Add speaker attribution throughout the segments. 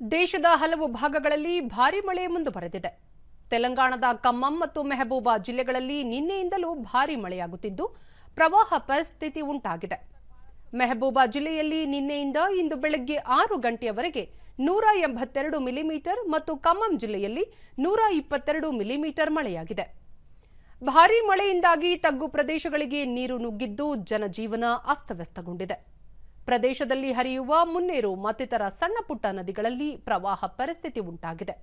Speaker 1: ದೇಶದ ಹಲವು ಭಾಗಗಳಲ್ಲಿ ಭಾರಿ ಮಳೆ ಮುಂದುವರೆದಿದೆ. ತೆಲಂಗಾಣದ ಖಮ್ಮಂ ಮತ್ತು ಮೆಹಬೂಬಾ ಜಿಲ್ಲೆಗಳಲ್ಲಿ ನಿನ್ನೆಯಿಂದಲೂ ಭಾರಿ ಮಳೆಯಾಗುತ್ತಿದ್ದು, ಪ್ರವಾಹ ಪರಿಸ್ಥಿತಿ ಉಂಟಾಗಿದೆ. ಮೆಹಬೂಬಾ ಜಿಲ್ಲೆಯಲ್ಲಿ ನಿನ್ನೆಯಿಂದ ಇಂದು ಬೆಳಗ್ಗೆ ಆರು ಗಂಟೆಯವರೆಗೆ ನೂರ ಎಂಬತ್ತೆರಡು ಮಿಲಿಮೀಟರ್ ಮತ್ತು ಖಮ್ಮಂ ಜಿಲ್ಲೆಯಲ್ಲಿ ನೂರ ಇಪ್ಪತ್ತೆರಡು ಮಿಲಿಮೀಟರ್ ಮಳೆಯಾಗಿದೆ. ಭಾರೀ ಮಳೆಯಿಂದಾಗಿ ತಗ್ಗು ಪ್ರದೇಶಗಳಿಗೆ ನೀರು ನುಗ್ಗಿದ್ದು ಜನಜೀವನ ಅಸ್ತವ್ಯಸ್ತಗೊಂಡಿದೆ. ಪ್ರದೇಶದಲ್ಲಿ ಹರಿಯುವ ಮುನ್ನೇರು ಮತ್ತಿತರ ಸಣ್ಣಪುಟ್ಟ ನದಿಗಳಲ್ಲಿ ಪ್ರವಾಹ ಪರಿಸ್ಥಿತಿ ಉಂಟಾಗಿದೆ.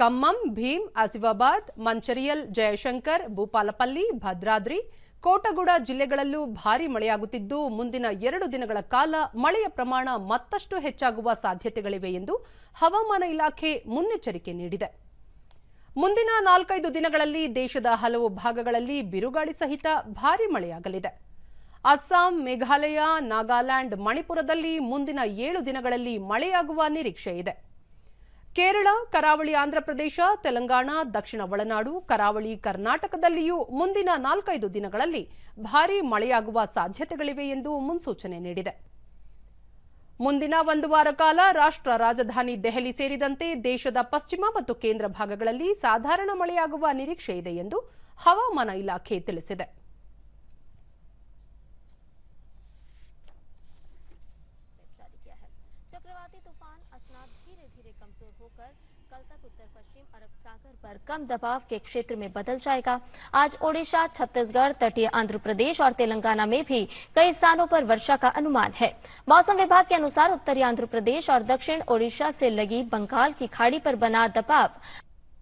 Speaker 1: ಖಮ್ಮಂ, ಭೀಮ್, ಆಸಿಫಾಬಾದ್, ಮಂಚರಿಯಲ್, ಜಯಶಂಕರ್, ಭೂಪಾಲಪಲ್ಲಿ, ಭದ್ರಾದ್ರಿ, ಕೋಟಗುಡ ಜಿಲ್ಲೆಗಳಲ್ಲೂ ಭಾರೀ ಮಳೆಯಾಗುತ್ತಿದ್ದು, ಮುಂದಿನ ಎರಡು ದಿನಗಳ ಕಾಲ ಮಳೆಯ ಪ್ರಮಾಣ ಮತ್ತಷ್ಟು ಹೆಚ್ಚಾಗುವ ಸಾಧ್ಯತೆಗಳಿವೆ ಎಂದು ಹವಾಮಾನ ಇಲಾಖೆ ಮುನ್ನೆಚ್ಚರಿಕೆ ನೀಡಿದೆ. ಮುಂದಿನ ನಾಲ್ಕೈದು ದಿನಗಳಲ್ಲಿ ದೇಶದ ಹಲವು ಭಾಗಗಳಲ್ಲಿ ಬಿರುಗಾಳಿ ಸಹಿತ ಭಾರೀ ಮಳೆಯಾಗಲಿದೆ. ಅಸ್ಸಾಂ, ಮೇಘಾಲಯ, ನಾಗಾಲ್ಯಾಂಡ್, ಮಣಿಪುರದಲ್ಲಿ ಮುಂದಿನ ಏಳು ದಿನಗಳಲ್ಲಿ ಮಳೆಯಾಗುವ ನಿರೀಕ್ಷೆ ಇದೆ. ಕೇರಳ, ಕರಾವಳಿ ಆಂಧ್ರಪ್ರದೇಶ ತೆಲಂಗಾಣ, ದಕ್ಷಿಣ ಒಳನಾಡು, ಕರಾವಳಿ ಕರ್ನಾಟಕದಲ್ಲಿಯೂ ಮುಂದಿನ ನಾಲ್ಕೈದು ದಿನಗಳಲ್ಲಿ ಭಾರೀ ಮಳೆಯಾಗುವ ಸಾಧ್ಯತೆಗಳಿವೆ ಎಂದು ಮುನ್ಸೂಚನೆ ನೀಡಿದೆ. ಮುಂದಿನ ಒಂದು ವಾರ ಕಾಲ ರಾಷ್ಟ್ರ ರಾಜಧಾನಿ ದೆಹಲಿ ಸೇರಿದಂತೆ ದೇಶದ ಪಶ್ಚಿಮ ಮತ್ತು ಕೇಂದ್ರ ಭಾಗಗಳಲ್ಲಿ ಸಾಧಾರಣ ಮಳೆಯಾಗುವ ನಿರೀಕ್ಷೆ ಇದೆ ಎಂದು ಹವಾಮಾನ ಇಲಾಖೆ ತಿಳಿಸಿದೆ.
Speaker 2: चक्रवाती तूफ़ान असना धीरे धीरे कमज़ोर होकर कल तक उत्तर पश्चिम अरब सागर पर कम दबाव के क्षेत्र में बदल जाएगा। आज ओडिशा, छत्तीसगढ़, तटीय आंध्र प्रदेश और तेलंगाना में भी कई स्थानों पर वर्षा का अनुमान है। मौसम विभाग के अनुसार उत्तरी आंध्र प्रदेश और दक्षिण ओडिशा से लगी बंगाल की खाड़ी पर बना दबाव